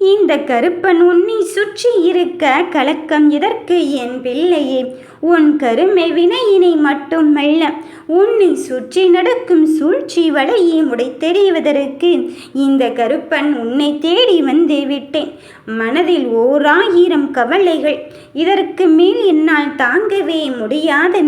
இந்த கருப்பன் உன்னை சுற்றி இருக்க கலக்கம் எதற்கு என் பிள்ளையே? உன் கருமை வினையினை மட்டுமல்ல உன்னை சுற்றி நடக்கும் சூழ்ச்சி வலையை முடைத்தெறிவதற்கு இந்த கருப்பன் உன்னை தேடி வந்து விட்டேன். மனதில் ஓராயிரம் கவலைகள். இதற்கு மேல் என்னால் தாங்கவே முடியாது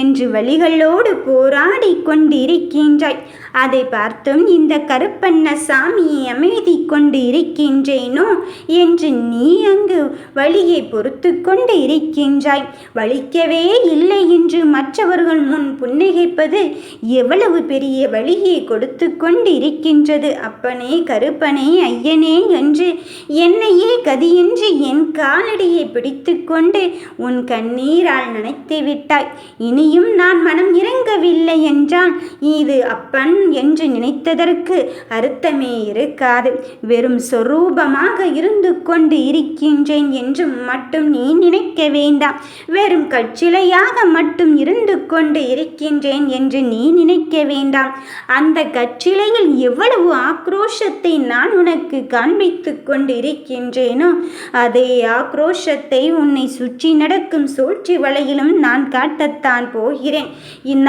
என்று வழிகளோடு போராடி கொண்டிருக்கின்றாய். அதை பார்த்தும் இந்த கருப்பண்ண சாமியை அமைதி கொண்டு இருக்கின்றேனோ என்று நீ அங்கு வழியை பொறுத்து கொண்டு இருக்கின்றாய் வலிக்கவே இல்லை என்று மற்றவர்கள் முன் புன்னகைப்பது எவ்வளவு பெரிய வழியை கொடுத்து கொண்டு இருக்கின்றது அப்பனே கருப்பனே ஐயனே என்று என்னையே கதியின்றி என் காலடியை பிடித்து கொண்டு உன் கண்ணீரால் நனைத்து விட்டாய். இனியும் நான் மனம் இறங்கவில்லை என்றால் இது அப்பன் என்று நினைத்ததற்கு அர்த்தமே இருக்காது. வெறும் சொரூபமாக இருந்து கொண்டு இருக்கின்றேன் என்று மட்டும் நீ நினைக்க வேண்டாம். வெறும் கற்சிலையாக மட்டும் இருந்து கொண்டு இருக்கின்றேன் என்று நீ நினைக்க வேண்டாம். அந்த கற்சிலையில் எவ்வளவு ஆக்ரோஷத்தை நான் உனக்கு காண்பித்து கொண்டு இருக்கின்றேன். அதே ஆக்ரோஷத்தை உன்னை சுற்றி நடக்கும் சூழ்ச்சி வலையிலும் நான் காட்டத்தான் போகிறேன்.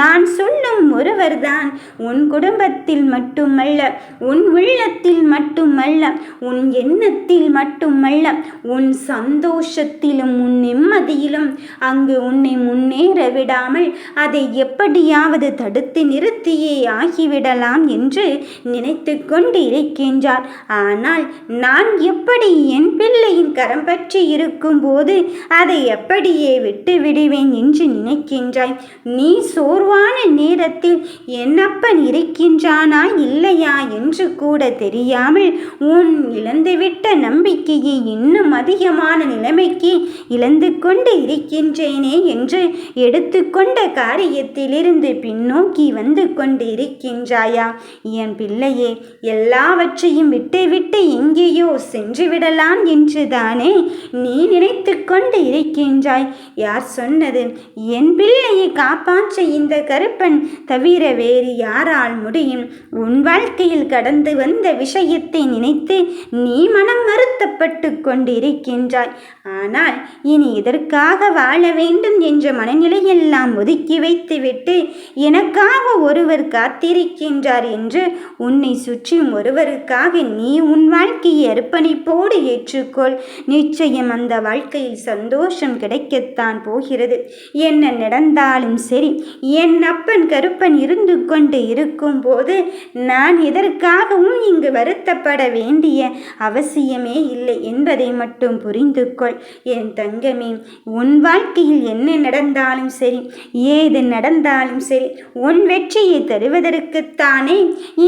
நான் சொல்லும் ஒருவர்தான் உன் குடும்பத்தில் மட்டுமல்ல உன் உள்ளத்தில் மட்டுமல்ல உன் எண்ணத்தில் மட்டுமல்ல உன் சந்தோஷத்திலும் உன் நிம்மதியிலும் அங்கு உன்னை முன்னேற விடாமல் அதை எப்படியாவது தடுத்து நிறுத்தியே ஆகிவிடலாம் என்று நினைத்து கொண்டு இருக்கின்றார். ஆனால் நான் எப்படி என் பிள்ளையின் கரம் பற்றி இருக்கும்போது அதை எப்படியே விட்டு விடுவேன் என்று நினைக்கின்றாய். நீ சோர்வான நேரத்தில் என்னப்பன் இருக்கின்றானா இல்லையா என்று கூட தெரியாமல் உன் இழந்துவிட்ட நம்பிக்கையை இன்னும் அதிகமான நிலைமைக்கு இழந்து கொண்டு இருக்கின்றேனே என்று எடுத்துக்கொண்ட காரியத்திலிருந்து பின்னோக்கி வந்து கொண்டு இருக்கின்றாயா என் பிள்ளையே எல்லாவற்றையும் விட்டுவிட்டு எங்கேயோ சென்று விடலாம் என்று தானே நீ நினைத்து கொண்டு இருக்கின்றாய். யார் சொன்னது? என் பிள்ளையை காப்பாற்ற இந்த கருப்பன் தவிர வேறு யாரால் முடியும்? உன் வாழ்க்கையில் கடந்து வந்த விஷயத்தை நினைத்து நீ மனம் வருத்தப்பட்டு கொண்டிருக்கின்றாய். ஆனால் இனி இதற்காக வாழ வேண்டும் என்ற மனநிலையெல்லாம் ஒதுக்கி வைத்துவிட்டு எனக்காக ஒருவர் காத்திருக்கின்றார் என்று உன்னை சுற்றி ஒருவருக்காக நீ உன் வாழ்க்கையை அர்ப்பணிப்போடு ஏற்றுக்கொள். நிச்சயம் அந்த வாழ்க்கையில் சந்தோஷம் கிடைக்கத்தான் போகிறது. என்ன நடந்தாலும் சரி என் அப்பன் கருப்பன் இருந்து கொண்டு இருக்கும்போது நான் எதற்காகவும் இங்கு வருத்தப்பட வேண்டிய அவசியமே இல்லை என்பதை மட்டும் புரிந்து கொள் என் தங்கமே உன் வாழ்க்கையில் என்ன நடந்தாலும் சரி ஏது நடந்தாலும் சரி உன் வெற்றியை தருவதற்குத்தானே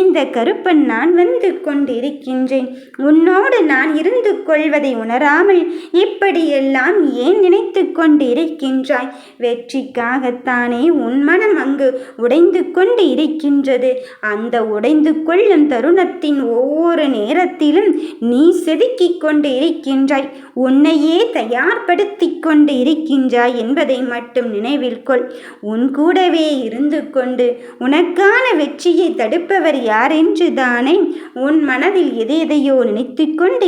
இந்த கருப்பன் நான் வந்து கொண்டிருக்கின்றேன். உன்னோடு நான் இருந்து கொள்வதை உணராமல் இப்படியெல்லாம் ஏன் நினைத்து கொண்டிருக்கின்றாய்? வெற்றிக்காகத்தானே உன் மனம் அங்கு உடைந்து கொண்டு இருக்கின்றது. அந்த உடைந்து கொள்ளும் தருணத்தின் ஒவ்வொரு நேரத்திலும் நீ செதுக்கிக் கொண்டு இருக்கின்றாய் உன்னையே தயார்படுத்தி கொண்டு இருக்கின்றாய் என்பதை மட்டும் நினைவில் கொள். உன் கூடவே இருந்து கொண்டு உனக்கான வெற்றியை தடுப்பவர் யார் என்று தானே உன் மனதில் எதை எதையோ நினைத்து கொண்டு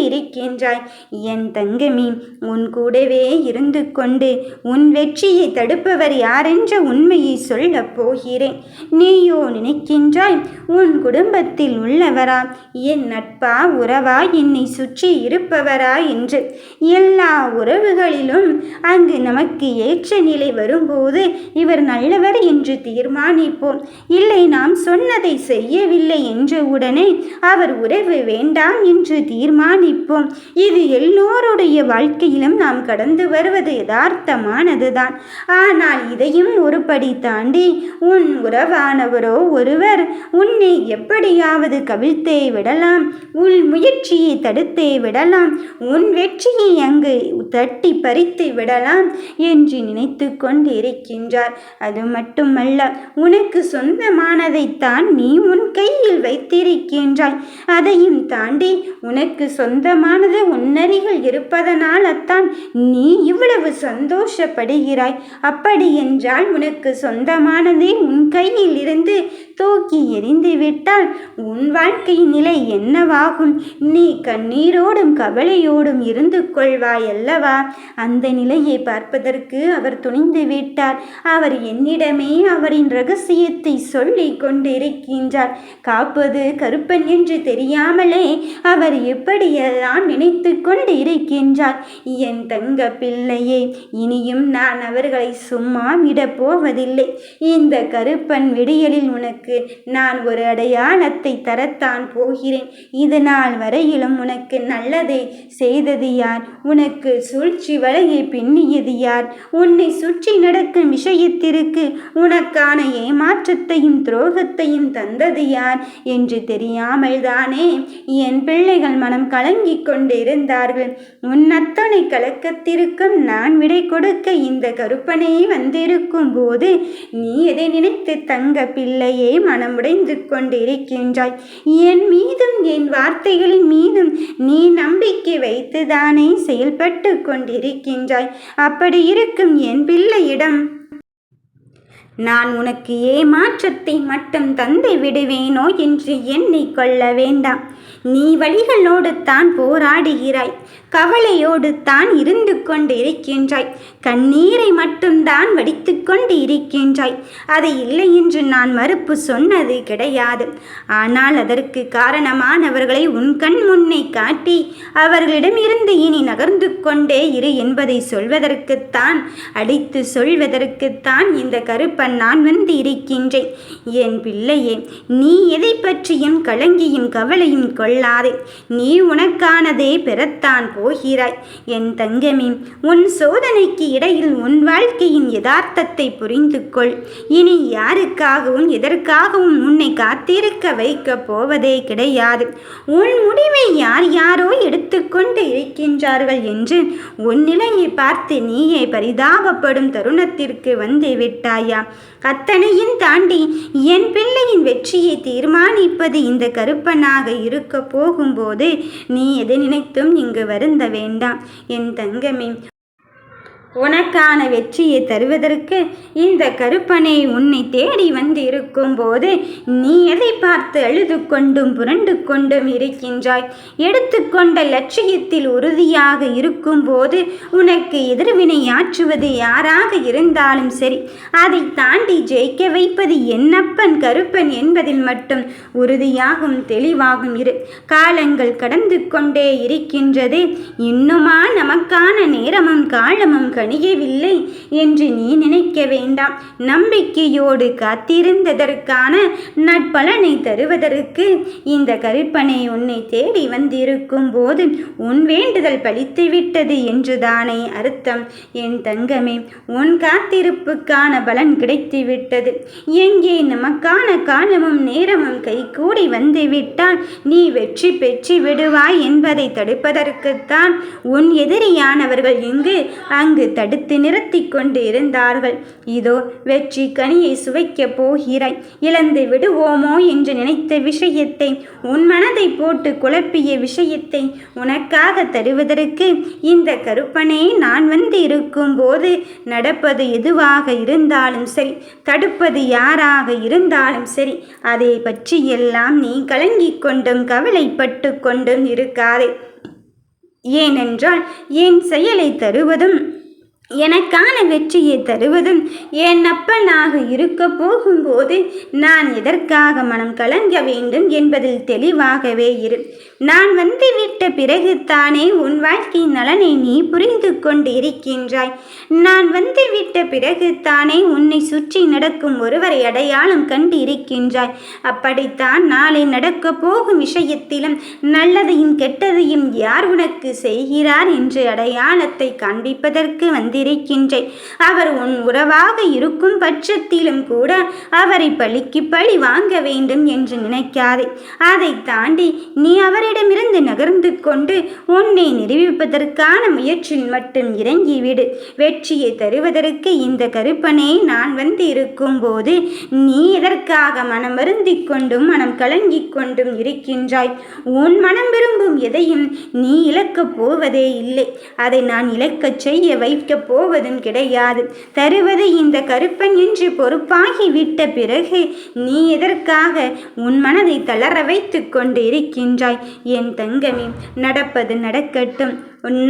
என்றாய். என் தங்கமி உன் கூடவே இருந்து கொண்டு உன் வெற்றியை தடுப்பவர் யாரென்ற உண்மையை சொல்லப் போகிறேன். நீயோ நினைக்கின்றாய் உன் குடும்பத்தில் உள்ளவரா? என் நட்பா உறவா? என்னை சுற்றி இருப்பவரா என்று. எல்லா உறவுகளிலும் அங்கு நமக்கு ஏற்ற நிலை வரும்போது இவர் நல்லவர் என்று தீர்மானிப்போம். இல்லை நாம் சொன்னதை செய்யவில்லை என்ற உடனே அவர் உறவு வேண்டாம் என்று தீர்மானிப்போம். இது எல்லோருடைய வாழ்க்கையிலும் நாம் கடந்து வருவது யதார்த்தமானதுதான். ஆனால் இதையும் ஒரு படி தாண்டி உன் உறவானவரோ ஒருவர் உன்னை எப்படியாவது கவிழ்த்தே விடலாம் உன் முயற்சியை தடுத்தே விடலாம் உன் வெற்றியை அங்கு தட்டி பறித்து விடலாம் என்று நினைத்து கொண்டிருக்கின்றார். அது மட்டுமல்ல உனக்கு சொந்தமானதைத்தான் நீ உன் கையில் வைத்திருக்கின்றாய். அதையும் தாண்டி உனக்கு சொந்தமானது உன்னருகில் இருப்பதனால்தான் நீ இவ்வளவு சந்தோஷப்படுகிறாய். அப்படி என்றால் உனக்கு சொந்தமானதே உன் கையில் இருந்து தூக்கி எறிந்து விட்டால் உன் வாழ்க்கை நிலை என்னவாகும்? நீ கண்ணீரோடும் கவலையோடும் இருந்து கொள்வாய் அல்லவா? அந்த நிலையை பார்ப்பதற்கு அவர் துணிந்து விட்டார். அவர் என்னிடமே அவரின் ரகசியத்தை சொல்லி கொண்டிருக்கின்றார். காப்பது கருப்பன் என்று தெரியாமலே அவர் எப்படியெல்லாம் நினைத்து கொண்டு இருக்கின்றார். என் தங்க பிள்ளையே இனியும் நான் அவர்களை சும்மா விடப் போவதில்லை. இந்த கருப்பன் விடியலில் உனக்கு நான் ஒரு அடையாளத்தை தரத்தான் போகிறேன். இது நாள் வரையிலும் உனக்கு நல்லதை செய்தது யார்? உனக்கு சூழ்ச்சி வலையை பின்னியது யார்? உன்னை சுற்றி நடக்கும் விஷயத்திற்கு உனக்கான ஏமாற்றத்தையும் துரோகத்தையும் தந்தது யார்? என்று தெரியாமல் தானே என் பிள்ளைகள் மனம் கலங்கிக் கொண்டிருந்தார்கள். உன் அத்தனை கலக்கத்திற்கும் நான் விடை கொடுக்க இந்த கருப்பனே வந்திருக்கும் போது நீ எதை நினைத்து தங்க பிள்ளையே மனமுடைந்து கொண்டிருக்கின்றாய்? என் மீதும் என் வார்த்தைகளின் மீதும் நீ நம்பிக்கை வைத்துதானே செயல்பட்டு கொண்டிருக்கின்றாய்? அப்படி இருக்கும் என் பிள்ளையிடம் நான் உனக்கு ஏமாற்றத்தை மட்டும் தந்து விடுவேனோ என்று எண்ணிக்கொள்ள வேண்டாம். நீ வழிகளோடு தான் போராடுகிறாய். கவலையோடு தான் இருந்து கொண்டு இருக்கின்றாய் கண்ணீரை மட்டும்தான் வடித்து கொண்டு இருக்கின்றாய் அது இல்லை என்று நான் மறுப்பு சொன்னது கிடையாது. ஆனால் அதற்கு காரணமானவர்களை உன் கண் முன்னே காட்டி அவர்களிடமிருந்து இனி நகர்ந்து கொண்டே இரு என்பதை சொல்வதற்குத்தான் அடித்து சொல்வதற்குத்தான் இந்த கருப்பன் நான் வந்து இருக்கின்றேன் என் பிள்ளையே நீ எதை பற்றியும் கலங்கியும் கவலையும் கொள்ளாதே. நீ உனக்கானதே பெறத்தான் போகிறாய். என் தங்கமே உன் சோதனைக்கு இடையில் உன் வாழ்க்கையின் யதார்த்தத்தை புரிந்து கொள் இனி யாருக்காகவும் எதற்காகவும் உன்னை காத்திருக்க வைக்கப் போவதே கிடையாது. உன் முடிவை யார் யாரோ எடுத்துக்கொண்டு இருக்கின்றார்கள் என்று உன் நிலையை பார்த்து நீயே பரிதாபப்படும் தருணத்திற்கு வந்து விட்டாயா? அத்தனையும் தாண்டி என் பிள்ளையின் வெற்றியை தீர்மானிப்பது இந்த கருப்பனாக இருக்க போகும்போது நீ எதை நினைத்தும் இங்கு வருந்த வேண்டாம். என் தங்கமே உனக்கான வெற்றியை தருவதற்கு இந்த கருப்பனை உன்னை தேடி வந்து இருக்கும்போது நீ எதை பார்த்து அழுது கொண்டும் புரண்டு கொண்டும் இருக்கின்றாய்? எடுத்துக்கொண்ட லட்சியத்தில் உறுதியாக இருக்கும்போது உனக்கு எதிர்வினை ஆற்றுவது யாராக இருந்தாலும் சரி அதை தாண்டி ஜெயிக்க வைப்பது என்னப்பன் கருப்பன் என்பதில் மட்டும் உறுதியாகும் தெளிவாகும் இரு. காலங்கள் கடந்து கொண்டே இருக்கின்றது. இன்னுமா நமக்கான நேரமும் காலமும் கணியவில்லை என்று நீ நினைக்க வேண்டாம். நம்பிக்கையோடு காத்திருந்ததற்கான நட்பலனை தருவதற்கு இந்த கருப்பனை உன்னை தேடி வந்திருக்கும் போது உன் வேண்டுதல் பலித்து விட்டது என்றுதானே அர்த்தம். என் தங்கமே உன் காத்திருப்புக்கான பலன் கிடைத்துவிட்டது எங்கே நமக்கான காலமும் நேரமும் கைகூடி வந்து விட்டால் நீ வெற்றி பெற்று விடுவாய் என்பதை தடுப்பதற்குத்தான் உன் எதிரியானவர்கள் இங்கு அங்கு தடுத்து நிறுத்தி கொண்டு இருந்தார்கள் இதோ வெற்றி கனியை சுவைக்கப் போகிறாய். இழந்து விடுவோமோ என்று நினைத்த விஷயத்தை உன் மனதை போட்டு குழப்பிய விஷயத்தை உனக்காக தருவதற்கு இந்த கருப்பனே நான் வந்து இருக்கும்போது நடப்பது எதுவாக இருந்தாலும் சரி தடுப்பது யாராக இருந்தாலும் சரி அதை பற்றியெல்லாம் நீ கலங்கிக் கொண்டும் கவலைப்பட்டு கொண்டும் இருக்காதே. ஏனென்றால் என் செயலை தருவதும் எனக்கான வெற்றியை தருவதும் என் அப்பனாக இருக்க போகும்போது நான் எதற்காக மனம் கலங்க வேண்டும் என்பதில் தெளிவாகவே இரு. நான் வந்துவிட்ட பிறகு தானே உன் வாழ்க்கையின் நலனை நீ புரிந்து கொண்டு இருக்கின்றாய் நான் வந்துவிட்ட பிறகு தானே உன்னை சுற்றி நடக்கும் ஒருவரை அடையாளம் கண்டு இருக்கின்றாய் அப்படித்தான் நாளை நடக்க போகும் விஷயத்திலும் நல்லதையும் கெட்டதையும் யார் உனக்கு செய்கிறார் என்று அடையாளத்தை காண்பிப்பதற்கு வந்து கொண்டிருக்கின்றேன் அவர் உன் உறவாக இருக்கும் பட்சத்திலும் கூட அவரை பழிக்கு பழி வாங்க வேண்டும் என்று நினைக்காதே. அதை தாண்டி நீ அவரிடமிருந்து நகர்ந்து கொண்டு உன்னை நிரூபிப்பதற்கான முயற்சியில் மட்டும் இறங்கிவிடு. வெற்றியை தருவதற்கு இந்த கருப்பனே நான் வந்து இருக்கும்போது நீ எதற்காக மனம் வருந்திக் கொண்டும் மனம் கலங்கிக் கொண்டும் இருக்கின்றாய்? உன் மனம் விரும்பும் எதையும் நீ இழக்கப் போவதே இல்லை. அதை நான் இழக்கச் செய்ய வைக்கப் போவதும் கிடையாது. தருவது இந்த கருப்பன் என்று பொறுப்பாகி விட்ட பிறகு நீ எதற்காக உன் மனதை தளர வைத்து கொண்டு இருக்கின்றாய் என் தங்கமே நடப்பது நடக்கட்டும்.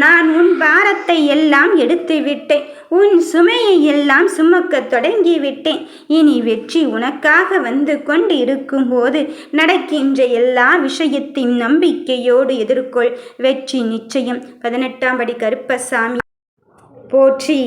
நான் உன் பாரத்தை எல்லாம் எடுத்து விட்டேன் உன் சுமையை எல்லாம் சுமக்க தொடங்கி விட்டேன் இனி வெற்றி உனக்காக வந்து கொண்டு இருக்கும்போது நடக்கின்ற எல்லா விஷயத்தையும் நம்பிக்கையோடு எதிர்கொள். வெற்றி நிச்சயம். பதினெட்டாம் படி கருப்பசாமி. போற்றி.